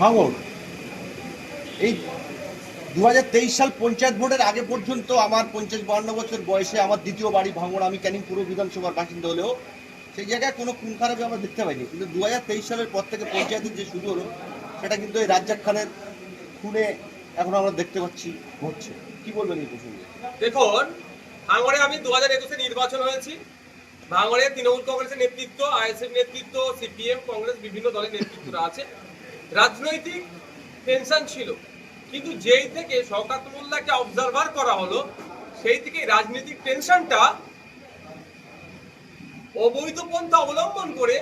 ভাঙড় এই দু হাজার তেইশ সাল পঞ্চায়েত ভোটের আগে পর্যন্ত আমার পঞ্চাশ বান্ন বছর বয়সে আমার দ্বিতীয় বাড়ি ভাঙড় আমি ক্যানিং পুরো বিধানসভার বাসিন্দা হলেও সেই জায়গায় কোনো খুন খারাপি আমরা দেখতে পাইনি। কিন্তু দু হাজার তেইশ সালের পর থেকে পঞ্চায়েতের যে শুরু হলো, সেটা কিন্তু এই রাজ্জাক খানের খুনে এখন আমরা দেখতে পাচ্ছি ঘটছে কি বলবেন এই প্রসঙ্গে? দেখুন, ভাঙড়ে আমি দু হাজার একুশে নির্বাচন হয়েছি। ভাঙড়ে তৃণমূল কংগ্রেসের নেতৃত্ব, আইএসএফ নেতৃত্ব, সিপিএম, কংগ্রেস, বিভিন্ন দলের নেতৃত্বরা আছে। রাজনৈতিক টেনশন ছিল। কিন্তু যেই থেকে শওকাত মোল্লাকে অবজারভার করা হলো, সেই থেকে রাজনৈতিক টেনশনটা অবৈধ পন্থা অবলম্বন করে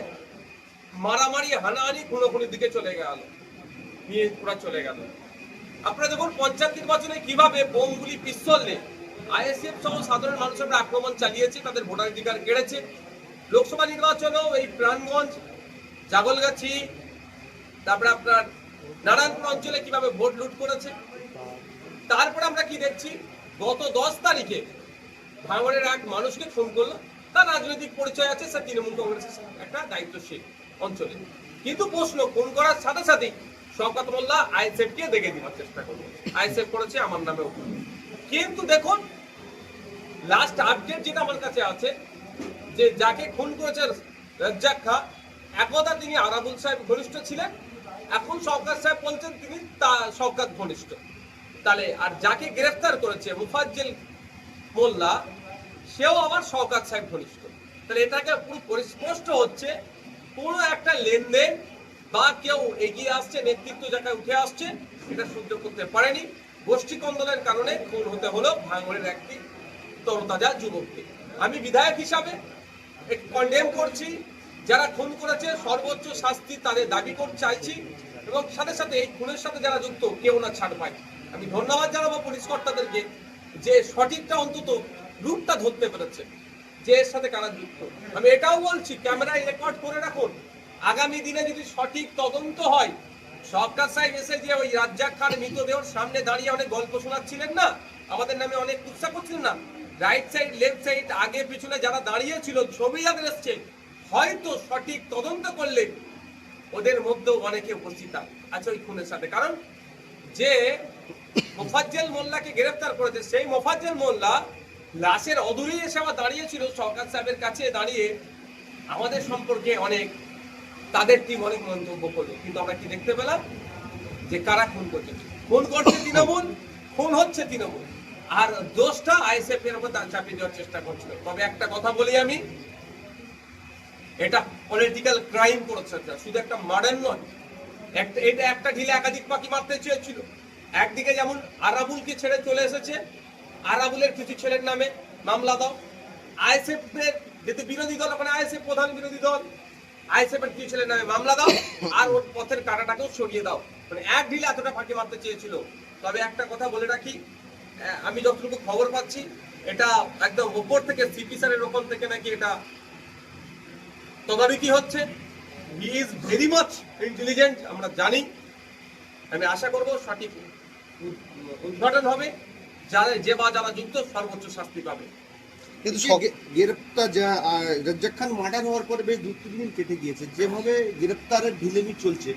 মারামারি, হানাহানি, খুনোখুনির দিকে চলে গেল। নিয়ে পুরা চলে গেল। আপনারা দেখুন, পঞ্চায়েত নির্বাচনে কীভাবে বোমগুলি, পিস্তলে আইএসএফ সহ সাধারণ মানুষের উপর আক্রমণ চালিয়েছে, তাদের ভোটাধিকার কেড়েছে। লোকসভা নির্বাচনেও এই প্রাণগঞ্জ, জাগলগাছি তারপরে আপনার নারায়ণপুর অঞ্চলে কীভাবে ভোট লুট করেছে? তারপরে আমরা কি দেখছি? গত দশ তারিখে ভাঙড়ের এক মানুষকে ফোন করল। তার রাজনৈতিক পরিচয় আছে, সে তৃণমূল কংগ্রেসের একটা দায়িত্বশীল অঞ্চলে। কিন্তু প্রশ্ন, খুন করার সাথে সাথেই শওকত মোল্লা আইএসএফ কে দেখে দেওয়ার চেষ্টা করল। আইএসএফ করেছে, আমার নামে কিন্তু দেখুন লাস্ট আপডেট যেটা আমার কাছে আছে, যে যাকে খুন করেছে রাজ্জাক খা, একদা তিনি আরাবুল সাহেব ঘনিষ্ঠ ছিলেন। এখন সরকার সাহেব বলছেন তিনি সরকার ঘনিষ্ঠ। তাহলে, আর যাকে গ্রেফতার করেছে মুফাজ্জেল মোল্লা, সেও আবার সরকার সাহেব ঘনিষ্ঠ। তাহলে এটাকে পুরো পরিস্পষ্ট হচ্ছে, কোনো একটা লেনদেন বা কেউ এগিয়ে আসছে, নেতৃত্ব জায়গায় উঠে আসছে, এটা সহ্য করতে পারেনি। গোষ্ঠী কারণে খুন হতে হলো ভাঙড়ের একটি তরতাজা যুবককে। আমি বিধায়ক হিসাবে কন্ডেম করছি যারা খুন করেছে, সর্বোচ্চ শাস্তি তাদের দাবি করতে চাইছি এবং সাথে সাথে এই খুনের সাথে যারা যুক্ত, কেউ না ছাড় পায়। আমি ধন্যবাদ জানাব পুলিশ কর্তাদেরকে যে সঠিকটা অন্তত রূপটা ধরতে পেরেছে, যে এর সাথে কারা যুক্ত। আমি এটাও বলছি, ক্যামেরায় রেকর্ড করে রাখুন। আগামী দিনে যদি সঠিক তদন্ত হয় সরকার সাহেব এসে যে ওই রাজ্জাক খান, মৃতদেহর সামনে দাঁড়িয়ে অনেক গল্প শোনাচ্ছিলেন না? আমাদের নামে অনেক উৎসাহ করছিলেন না? রাইট সাইড লেফট সাইড আগে পিছনে যারা দাঁড়িয়ে ছিল ছবি যাদের এসছে হয়তো সঠিক তদন্ত করলে ওদের মধ্যেও অনেকে উপস্থিত আছে ওই খুনের সাথে। কারণ যে মোফাজ্জেল মোল্লাকে গ্রেফতার করেছে, সেই মোফাজ্জেল মোল্লা লাশের অদূরেই এসে আবার দাঁড়িয়েছিল। সরকার সাহেবের কাছে দাঁড়িয়ে আমাদের সম্পর্কে অনেক, তাদের টিম অনেক মন্তব্য করল। কিন্তু আমরা কি দেখতে পেলাম যে কারা খুন করছে? খুন করছে তৃণমূল, খুন হচ্ছে তৃণমূল। আর দোষটা আইএসএফ এর উপর চাপিয়ে দেওয়ার চেষ্টা করছিল। তবে একটা কথা বলি আমি এটা পলিটিক্যাল ক্রাইম করেছে শুধু একটা মার্ডার নয়, একটা এটা একটা ঢিলে একাধিক পাখি মারতে চেয়েছিল। একদিকে যেমন আরাবুলকে ছেড়ে চলে এসেছে, আরাবুলের কিছু ছেলের নামে মামলা দাও। আইএসএফ এর যেহেতু বিরোধী দল, ওখানে আইএসএফ প্রধান বিরোধী দল আইএসএফ এর কিছু ছেলের নামে মামলা দাও আর ওর পথের কাটাটাকেও সরিয়ে দাও। মানে এক ঢিলে এতটা ফাঁকি মারতে চেয়েছিল। তবে একটা কথা বলে রাখি আমি যতটুকু খবর পাচ্ছি, এটা একদম উপর থেকে সিপি স্যারের ওপর থেকে নাকি এটা তদারকি হচ্ছে? He is very much intelligent আমরা জানি। আমি আশা করব সঠিক উদ্ঘাটন হবে। যারা যে বা যারা যুক্ত সর্বোচ্চ শাস্তি পাবে। কিন্তু গ্রেপ্তার রাজ্জাক খান মার্ডার হওয়ার পরে বেশ দু তিন দিন কেটে গিয়েছে। যেভাবে গ্রেপ্তারের ঢিলেমি চলছে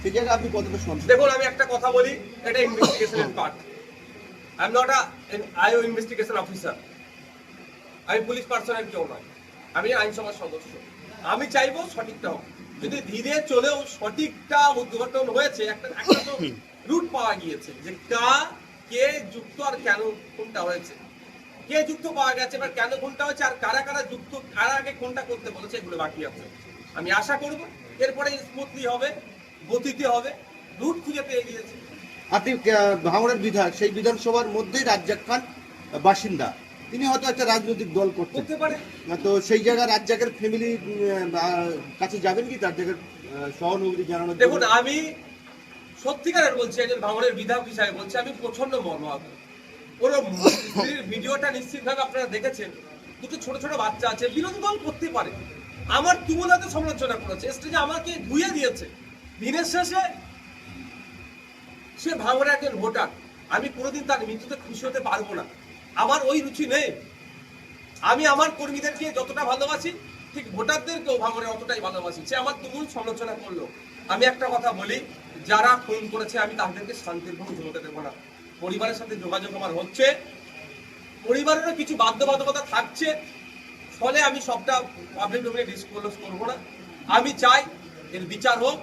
সেই জায়গায় আপনি কতটা সন্তুষ্ট? দেখুন আমি একটা কথা বলি এটা ইনভেস্টিগেশনের part I am not IO investigation officer আমি পুলিশ পার্সনের কেউ নয়। আমি আইনসভার সদস্য। আমি চাইব সঠিকটা হোক। যদি ধীরে চলেও সঠিকটা উদ্ঘাটন হয়েছে একটা একটা তো রুট পাওয়া গিয়েছে যে কা কে যুক্ত আর কেন কোনটা হয়েছে। কে যুক্ত পাওয়া গেছে এবার কেন কোনটা হয়েছে আর কারা কারা যুক্ত কারা আগে কোনটা করতে বলেছে এগুলো বাকি আছে। আমি আশা করব এরপরে স্মুথলি হবে গতিতে হবে রুট খুঁজে পেয়ে গিয়েছে। আপনি আহ, ভাঙড়ের বিধায়ক সেই বিধানসভার মধ্যেই রাজ্জাক খান বাসিন্দা। তিনি হয়তো একটা রাজনৈতিক দল করতে পারে। তো সেই জায়গায় রাজ্জাকের ফ্যামিলি কাছে যাবেন কি তার জায়গায় সহানুভূতি জন্য? দেখুন আমি সত্যিকারের বলছি একজন ভাঙনের বিধায়ক হিসাবে বলছি আমি প্রচণ্ড মর্মাহত। ওর ভিডিওটা নিশ্চিতভাবে আপনারা দেখেছেন। দুটো ছোট ছোট বাচ্চা আছে বিরোধী দল করতে পারে। আমার তুমুলাতে সমালোচনা করেছে। স্টেজে আমাকে ধুয়ে দিয়েছে। দিনের শেষে সে ভাঙনের একজন ভোটার। আমি কোনোদিন তার মৃত্যুতে খুশি হতে পারব না। আমার ওই রুচি নেই। আমি আমার কর্মীদেরকে যতটা ভালোবাসি, ঠিক ভোটারদেরকেও ভাঙরে অতটাই ভালোবাসি। সে আমার তুমুল সমালোচনা করল। আমি একটা কথা বলি, যারা খুন করেছে, আমি তাদেরকে শান্তির ঘুম ঘুমোতে দেবো না। পরিবারের সাথে যোগাযোগ আমার হচ্ছে। পরিবারেরও কিছু বাধ্যবাধকতা থাকছে। ফলে আমি সবটা পাবলিক ডোমেনে ডিসক্লোজ করব না। আমি চাই এর বিচার হোক।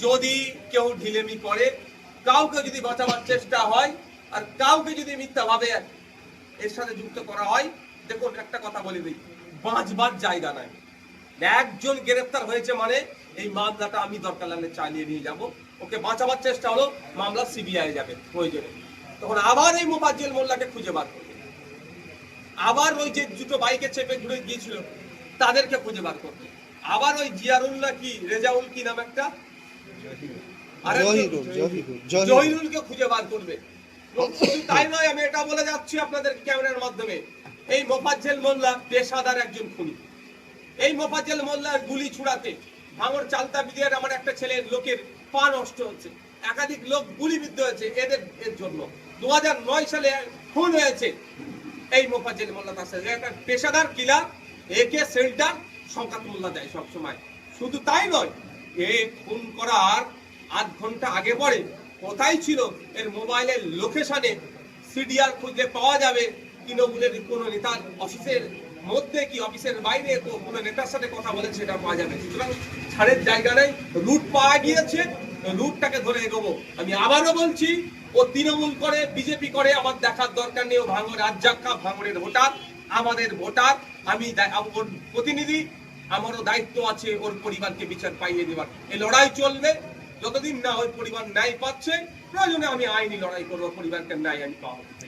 যদি কেউ ঢিলেমি করে, কাউকে যদি বাঁচাবার চেষ্টা হয়, আর কাউকে যদি মিথ্যাভাবে এর সাথে যুক্ত করা হয়। দেখুন একটা কথা বলে দিই। বাঁচবার জায়গা নাই। একজন গ্রেফতার হয়েছে মানে এই মামলাটা আমি দরকার লাগলে চালিয়ে নিয়ে যাব। ওকে বাঁচাবার চেষ্টা হলো মামলা সিবিআই যাবে প্রয়োজনে। তখন আবার এই মোফাজ্জেল মোল্লাকে খুঁজে বার করবে। আবার ওই যে দুটো বাইকে চেপে ঘুরে গিয়েছিল তাদেরকে খুঁজে বার করবে। আবার ওই জিয়ারুল্লাহ কি রেজাউল কি নাম একটা? জহিরুল জহিরুল জহিরুল। জহিরুলকে খুঁজে বার করবে। তাই নয়, আমি এটা বলে যাচ্ছি আপনাদের ক্যামেরার মাধ্যমে। এই মোফাজ্জেল মোল্লা পেশাদার একজন খুনি। এই মোফাজ্জেল মোল্লার গুলি ছুড়াতে ভাঙর চালতা বিদিয়ার আমার একটা ছেলে লোকের পা নষ্ট হচ্ছে। একাধিক লোক গুলিবিদ্ধ হয়েছে এদের, এর জন্য। দু নয় সালে খুন হয়েছে এই মোফাজ্জেল মোল্লা তার সাথে একটা পেশাদার কিলার, একে সেল্টার সংকাত মোল্লা দেয় সবসময়। শুধু তাই নয়, এ খুন করার আধ ঘণ্টা আগে পরে কোথায় ছিল এর মোবাইলের লোকেশনে সিডিআর খুঁজলে পাওয়া যাবে। তৃণমূলের কোনো নেতার অফিসের মধ্যে কি অফিসের বাইরে কোনো নেতার সাথে কথা বলে সেটা পাওয়া যাবে। সুতরাং ছাড়ের জায়গা নেই, রুট পাওয়া গিয়েছে, রুটটাকে ধরে এগোবো। আমি আবারও বলছি, ও তৃণমূল করে, বিজেপি করে, আমার দেখার দরকার নেই, ও ভাঙর রাজ্জাক্কা ভাঙরের ভোটার, আমাদের ভোটার, আমি প্রতিনিধি, আমারও দায়িত্ব আছে ওর পরিবারকে বিচার পাইয়ে দেবার। এই লড়াই চলবে যতদিন না ওই পরিবার ন্যায় পাচ্ছে, প্রয়োজনে আমি আইনি লড়াই করব, পরিবারকে ন্যায় আমি পাবো।